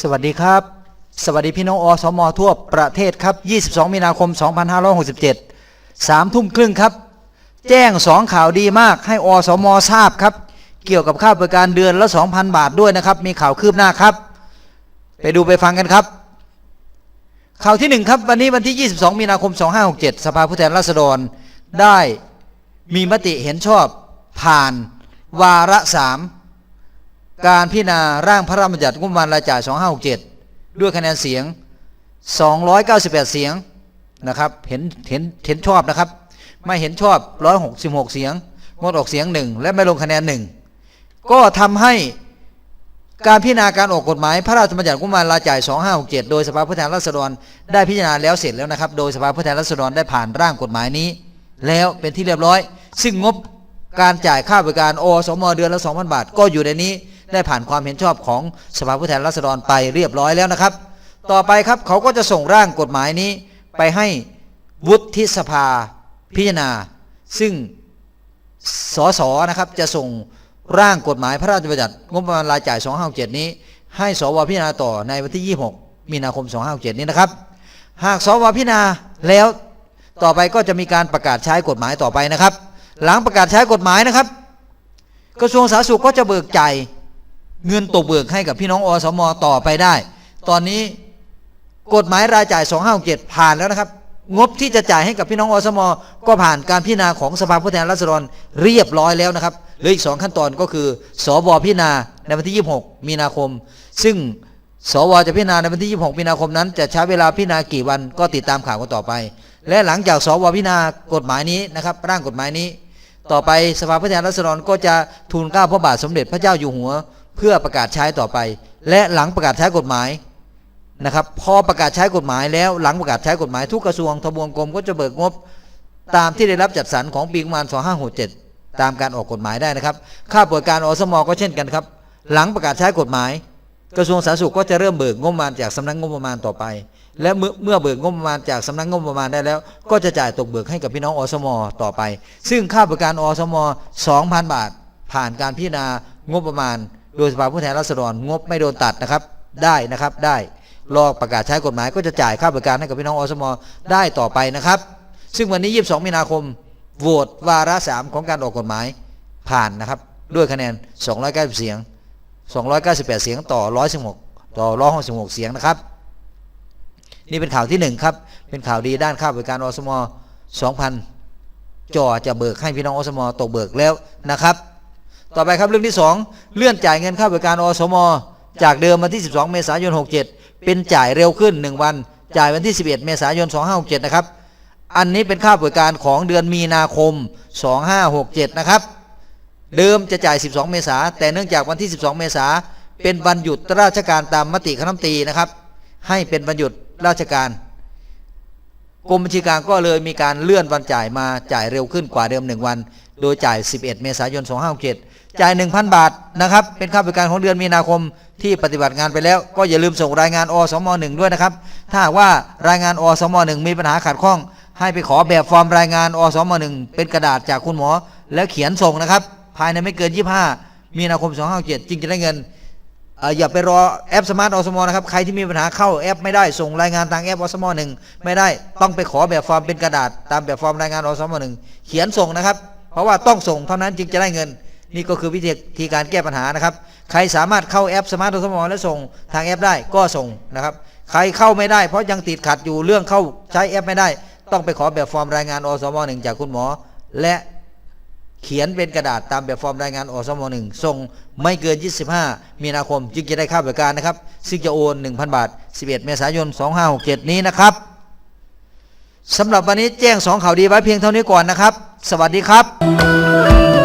สวัสดีครับ สวัสดีพี่น้องอสมทั่วประเทศครับ 22 มีนาคม 2567 3 ทุ่มครึ่งครับ แจ้ง 2 ข่าวดีมากให้อสมทราบครับ เกี่ยวกับค่าบริการเดือนละ 2,000 บาทด้วยนะครับ มีข่าวคืบหน้าครับ ไปดูไปฟังกันครับ ข่าวที่ 1 ครับ วันนี้วันที่ 22 มีนาคม 2567 สภาผู้แทนราษฎร ได้มีมติเห็นชอบผ่านวาระสาม การพิจารณาร่างพระราชบัญญัติงบประมาณรายจ่าย 2567 ด้วยคะแนนเสียง 298 เสียงนะครับเห็นเห็นเห็นชอบนะครับ ไม่เห็นชอบ 166 เสียง งดออกเสียงหนึ่งและไม่ลงคะแนนหนึ่งก็ทำให้การพิจารณาการออกกฎหมาย พระราชบัญญัติงบประมาณรายจ่าย 2567 โดยสภาผู้แทนราษฎรได้พิจารณาแล้วเสร็จแล้วนะครับ โดยสภาผู้แทนราษฎรได้ผ่านร่างกฎหมายนี้ แล้วเป็นที่เรียบร้อย ซึ่งงบการจ่ายค่าบริการโอสมเดือนละ 2,000 บาท ก็อยู่ในนี้ ได้ผ่านความเห็นชอบของสภาผู้แทนราษฎรไปเรียบร้อยแล้วนะครับ ต่อไปครับเขาก็จะส่งร่างกฎหมายนี้ไปให้วุฒิสภาพิจารณา ซึ่งสสนะครับจะส่งร่างกฎหมายพระราชบัญญัติงบประมาณรายจ่าย 257 นี้ ให้สวพิจารณาต่อในวันที่ 26 มีนาคม 257 นี้นะครับ หากสวพิจารณาแล้วต่อไปก็จะมีการประกาศใช้กฎหมายต่อไปนะครับ หลังประกาศใช้กฎหมายนะครับ กระทรวงสาธารณสุขก็จะเบิกจ่าย เงินตกเบิกให้กับพี่น้องอสมต่อไปได้ ตอนนี้กฎหมายรายจ่าย 2567ผ่านแล้วนะครับ งบที่จะจ่ายให้กับพี่น้องอสม ก็ผ่านการพิจารณาของสภาผู้แทนราษฎรเรียบร้อยแล้วนะครับเหลืออีก 2 ขั้นตอนก็คือสวพิจารณาในวันที่ 26 มีนาคม ซึ่งสวจะพิจารณาในวันที่ 26 มีนาคมนั้น จะใช้เวลาพิจารณากี่วันก็ติดตามข่าวกันต่อไป และหลังจากสวพิจารณากฎหมายนี้นะครับ ร่างกฎหมายนี้ ต่อไปสภาผู้แทนราษฎรก็จะทูลเกล้าพระบาทสมเด็จพระเจ้าอยู่หัว เพื่อประกาศใช้ต่อไป และหลังประกาศใช้กฎหมายนะครับ พอประกาศใช้กฎหมายแล้วหลังประกาศใช้กฎหมายทุกกระทรวงทบวงกรมก็จะเบิกงบ ตามที่ได้รับจัดสรรของปีงบประมาณ2567 ตามการออกกฎหมายได้นะครับ ค่าบริการอสมก็เช่นกันครับ หลังประกาศใช้กฎหมาย กระทรวงสาธารณสุขก็จะเริ่มเบิกงบประมาณจากสำนักงบประมาณต่อไป และเมื่อเมื่อเบิกงบประมาณจากสำนักงบประมาณได้แล้ว ก็จะจ่ายตกเบิกให้กับพี่น้องอสมต่อไป ซึ่งค่าบริการอสม 2,000 บาท ผ่านการพิจารณางบประมาณ โดยสภาผู้แทนราษฎรงบไม่โดนตัดนะครับได้นะครับได้รอประกาศใช้กฎหมายก็จะจ่ายค่าบริการให้กับพี่น้องอสมได้ต่อไปนะครับ ซึ่งวันนี้ 22 มีนาคมโหวตวาระสามของการออกกฎหมายผ่านนะครับ ด้วยคะแนน 290 เสียง 298 เสียงต่อ 116 ต่อ 166 เสียงนะครับ นี่เป็นข่าวที่หนึ่งครับ เป็นข่าวดีด้านค่าบริการอสม 2,000 จ่อจะเบิกให้พี่น้องอสมตกเบิกแล้วนะครับ ต่อไปครับเรื่องที่ 2 เลื่อนจ่ายเงินค่าบริการอสม จากเดิมวันที่ 12 เมษายน 67 เป็นจ่ายเร็วขึ้น 1 วัน จ่ายวันที่ 11 เมษายน 2567 นะครับ อันนี้เป็นค่าบริการของเดือนมีนาคม 2567 นะครับ เดิมจะจ่าย 12 เมษาแต่เนื่องจากวันที่ 12 เมษาเป็นวันหยุดราชการตามมติคณะมนตรีนะครับ ให้เป็นวันหยุดราชการ กรมบัญชีกลางก็เลยมีการเลื่อนวันจ่ายมาจ่ายเร็วขึ้นกว่าเดิม 1 วัน โดยจ่าย 11 เมษายน 2567 จ่าย 1,000 บาทนะครับ เป็นค่าบริการของเดือนมีนาคมที่ปฏิบัติงานไปแล้ว ก็อย่าลืมส่งรายงานอสม1ด้วยนะครับ ถ้าว่ารายงานอสม1มีปัญหาขัดข้อง ให้ไปขอแบบฟอร์มรายงานอสม1เป็นกระดาษจากคุณหมอ แล้วเขียนส่งนะครับ ภายในไม่เกิน 25 มีนาคม 2567 จึงจะได้เงิน อย่าไปรอแอปสมาร์ทอสมอนะครับ ใครที่มีปัญหาเข้าแอปไม่ได้ส่งรายงานทางแอปอสมอหนึ่งไม่ได้ต้องไปขอแบบฟอร์มเป็นกระดาษ ตามแบบฟอร์มรายงานอสมอหนึ่งเขียนส่งนะครับ เพราะว่าต้องส่งเท่านั้นจึงจะได้เงิน นี่ก็คือวิธีการแก้ปัญหานะครับ ใครสามารถเข้าแอปสมาร์ทอสมอและส่งทางแอปได้ก็ส่งนะครับ ใครเข้าไม่ได้เพราะยังติดขัดอยู่เรื่องเข้าใช้แอปไม่ได้ ต้องไปขอแบบฟอร์มรายงานอสมอหนึ่งจากคุณหมอ และ เขียนเป็นกระดาษตามแบบฟอร์มรายงานอสมหนึ่งส่งไม่เกิน 25 มีนาคม จึงจะได้ค่าบริการนะครับ ซึ่งจะโอน 1,000 บาท 11 เมษายน 2567 นี้นะครับสำหรับวันนี้แจ้ง 2 ข่าวดีไว้เพียงเท่านี้ก่อนนะครับ สวัสดีครับ